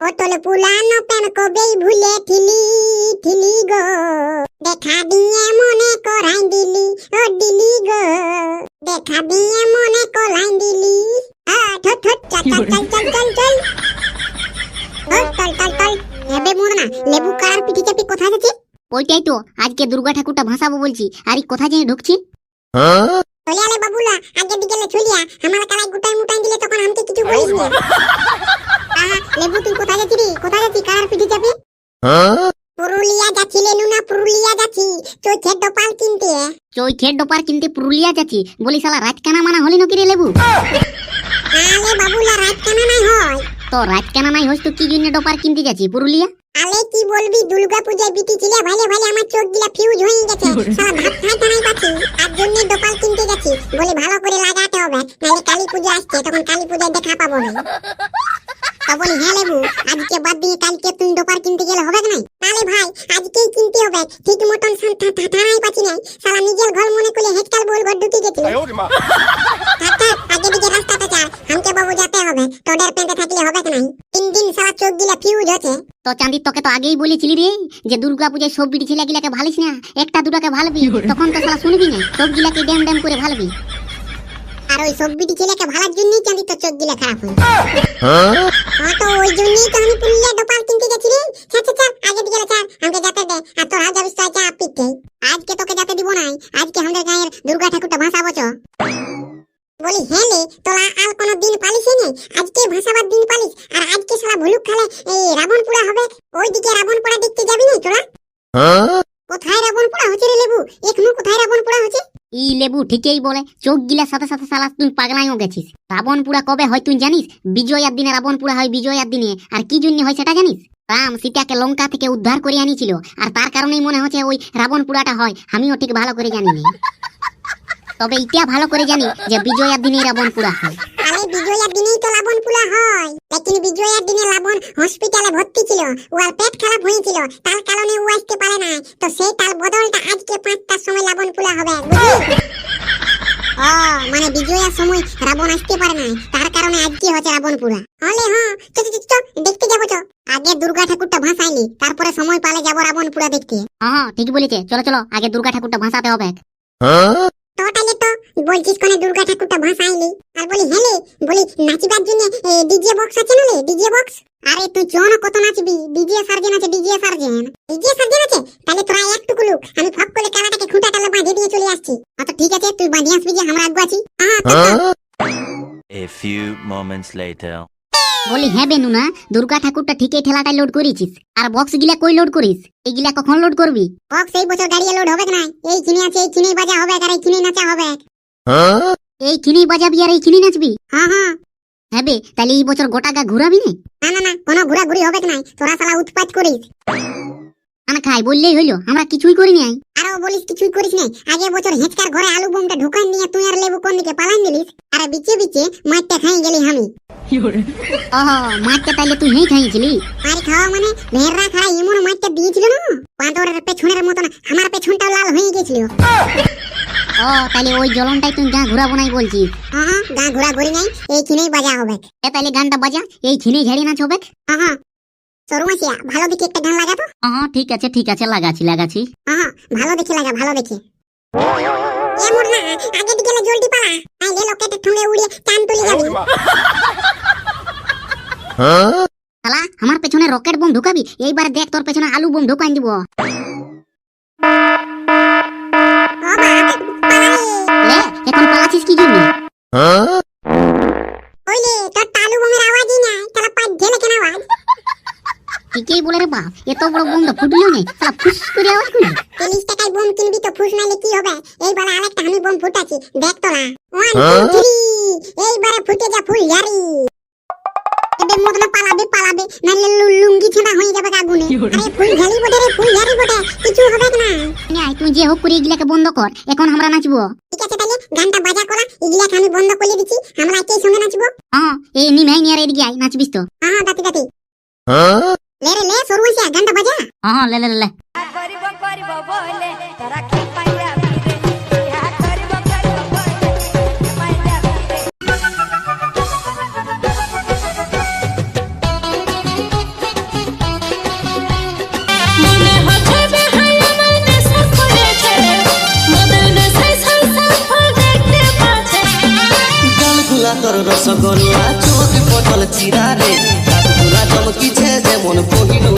পটল পুলানো প্রেম কবেই ভুলে ঠিলি ঠিলি গো? দেখা দিয়ে মনে করাই দিলি ও দিলি গো। দেখা দিয়ে মনে করাই দিলি আ ঠট ঠট চল চল চল চল চল লেবু কালার পিঠি চাপি কোথায় গেছে? ওইটাই তো আজকে দুর্গা ঠাকুরটা ভাসাবো বলছি আর কোথায় যেন ঢুকছি? চলে আলে বাবুলা আগে বিকেলে চলিয়া আমার কালাই গুটাই মুটাই দিলে তখন আমাকে কিছু বলিস না। লেবু তুই কোথায় যাচ্ছি রে কোথায় যাচ্ছি কার পিঠে যাবি? পুরুলিয়া যাচ্ছি লেনু না পুরুলিয়া যাচ্ছি। চোখের ডোপাল কিনতে। চৈখের ডোপার কিনতে পুরুলিয়া যাচ্ছি। বলি শালা রাত কানা মানা হলি নাকি রে লেবু? আলে বাবুলা রাত কেন নাই হয়। তো রাত কানা নাই হইস তো কি জন্য ডোপার কিনতে যাচ্ছি? পুরুলিয়া? আলে কি বলবি দুর্গা পূজায় বিটি ছিলে ভালে ভালে আমার চোখ গিলা ফিউজ হয়ে গেছে। সারা ভাত খাইতে নাই পাচ্ছি। তার জন্য ডোপাল কিনতে গেছি বলে ভালো করে লাগাতে হবে নাহলে কালী পূজা আসছে তখন কালী পূজায় দেখা পাবো না তখন হ্যাঁ লেবু। আজকে বাদ দিয়ে কালকে তুমি দোপার কিনতে গেলে হবে নাই? তাহলে ভাই আজকেই কিনতে হবে। ঠিক মতন থানাই পাচ্ছি নাই। সালা নিজের ঘর মনে করে হেডকাল বল ঘর ঢুকে গেছিল। আগে দিকে রাস্তাটা চা। হামকে বাবু যেতে হবে। তোদের পেন্টে থাকলে হবে নাই? তিন দিন সারা চোখ দিলে ফিউজ হচ্ছে। তো চাঁদি তোকে তো আগেই বলেছিলি রে যে দুর্গা পূজায় সব বিড়ি ছেলে গিলাকে ভালিস না। একটা দুটাকে ভালবি। তখন তো সালা শুনবি না। সব গিলাকে ড্যাম ড্যাম করে ভালবি। আর ওই সব বিটি ছেলেকে ভালার জন্যই চাঁদি তোর চোখ গিলা খারাপ হয়? হ্যাঁ আজকে তোকে দিব নাই। আজকে আমাদের গায়ের ঠাকুরটা ভাসাবো চ। বলি হ্যাঁ তোরা আর কোনো দিন পালিস নে আজকে ভাসাবার দিন পালিস আর আজকে সালা ভুলুক খালে এই হবে। ওই দিকে রাবণ দেখতে যাবি না তোরা কোথায় রাবণ পোড়া হচ্ছে রে লেবু এখনও কোথায় রাবণ পোড়া হচ্ছে ই লেবু ঠিকই বলে, চোখ গিলা সাথে সাথে শালা তুই পাগলাইও গেছিস। রাবণ পুরা কবে হয় তুই জানিস? বিজয়ার দিনে রাবণ পুরা হয় বিজয়ার দিনে। আর কি জন্য হয় সেটা জানিস? রাম সীতাকে লঙ্কা থেকে উদ্ধার করে আনিছিল, আর তার কারণেই মনে হচ্ছে ওই রাবণ পুরাটা হয়, আমিও ঠিক ভালো করে জানি না। তবে ইটা ভালো করে জানি যে বিজয়ার দিনেই রাবণ পুরা হয়। আরে বিজয়ার দিনেই তো লাবণ পুলা হয়। লেকিন বিজয়ার দিনে লাবণ হসপিটালে ভর্তি ছিল। ওর পেট খারাপ হয়েছিল তার কারণে ও আসতে পারে না তো সেই তার বদলটা আজকে পাঁচটার সময় লাবণ পুলা হবে বুঝলি? ও মানে বিজয়ার সময় রাবণ আসতে পারে না তার কারণে আজকে হচ্ছে রাবণ পুরা হলে হ্যাঁ চ, দেখতে যাব তো আগে দুর্গা ঠাকুরটা ভাসাইলি তারপরে সময় পালে যাব রাবণ পুরা দেখতে। হ্যাঁ ঠিক বলেছে। চলো চলো আগে দুর্গা ঠাকুরটা ভাসাতে হবে। তো তো বলছিস কোনে দুর্গা ঠাকুরটা ভাসাইলি? আর বলি হেলে বলি নাচিবার জন্য ডিজে বক্স আছে না ডিজে বক্স আরে তুই জন কত নাচবি? ডিজে সার্জেন আছে ডিজে সার্জেন ডিজে সার্জেন আছে? তাহলে তোরা একটুকু লুক। আমি ফক করে কালাটাকে খুঁটা টালে বাঁধিয়ে দিয়ে চলে আসছি। আচ্ছা ঠিক আছে তুই বাঁধিয়ে আসবি যে আমরা আগে আছি। তো। A few moments later. বলি হ্যাঁ বেনু না দুর্গা ঠাকুরটা ঠিকই ঠেলাটাই লোড করেছিস। আর বক্স গিলা কই লোড করিস? এইগুলা কখন লোড করবি? বক্স এই বছর গাড়ি লোড হবে না এই কিনে আছে এই কিনে বাজা হবে আর এই কিনে নাচা হবে। এই কিনি বাজাবি আর এই কিনি নাচবি? হ্যাঁ হ্যাঁ। হ্যাঁ বে তাহলে এই বছর গোটা গা ঘুরাবি না? না না না কোনো ঘোরাঘুরি হবে না তোরা শালা উৎপাত করিস। আনা খাই বললেই হইল আমরা কিছুই করি নাই। আরও বলিস কিছুই করিস না আগে বছর হেঁচকার ঘরে আলু বোমটা ঢুকান নিয়ে তুই আর লেবু কোন দিকে পালান দিলিস। আর বিচে বিচে মাঠটা খাই গেলি আমি। ওহ মাছটা তাইলে তুই নেই খাইছিলি আর খাওয়া মানে ভেড়রা খাওয়া এমন মাঠটা দিয়েছিল না? পাঁদরের পেছনের মতন আমার পেছনটাও লাল হয়ে গেছিল। ও তাহলে ওই তুমি গা ঘুরাবো নাই বলছি। গা ঘুরা ঘুরি নাই এই বাজা হবে। এ তাহলে গানটা বাজা এই ঝাড়ি নাচ হবে ভালো দেখে একটা গান লাগা তো ঠিক আছে ঠিক আছে লাগাছি লাগাছি ভালো দেখে লাগা ভালো দেখে। আগে দিকে না জলদি পালা লোকেতে হ্যাঁ? শালা আমার পেছনে রকেট বোম ঢুকাবি এইবার দেখ তোর পেছনে আলু বোম ঢুকাই দিব। বোম তো শালা ফুস করে আওয়াজ করলি। টাকায় বোম কিনবি তো ফুস নাইলে কি হবে? আরেকটা আমি বোম ফুটাচ্ছি দেখ তো না। ওয়ান টু থ্রি এইবারে ফুটে যা ফুল এবে মতন পালাবে পালাবে নাইলে লুঙ্গি ছেঁড়া হয়ে যাবে আগুনে। আরে ফুল ঝাড়ি বটে রে ফুল বটে কিছু হবে না। নাই তুই যে হোক করে এগুলাকে বন্ধ কর এখন আমরা নাচবো। ঠিক আছে তাহলে গানটা বাজা করা এগুলাকে আমি বন্ধ করে দিচ্ছি আমরা একেই সঙ্গে নাচবো। হ্যাঁ এই নিমাই নিয়ে এদিকে আয় নাচবিস তো। হ্যাঁ হ্যাঁ দাতি দাতি। লে রে লে সরুয়াইয়া গানটা বাজা। হ্যাঁ হ্যাঁ লে লে লে। করিব করিব বলে তোরা কি পাইয়া তোর রসগোল্লা চোখ পটল চিরা রে চমকিছে যেমন পহিলু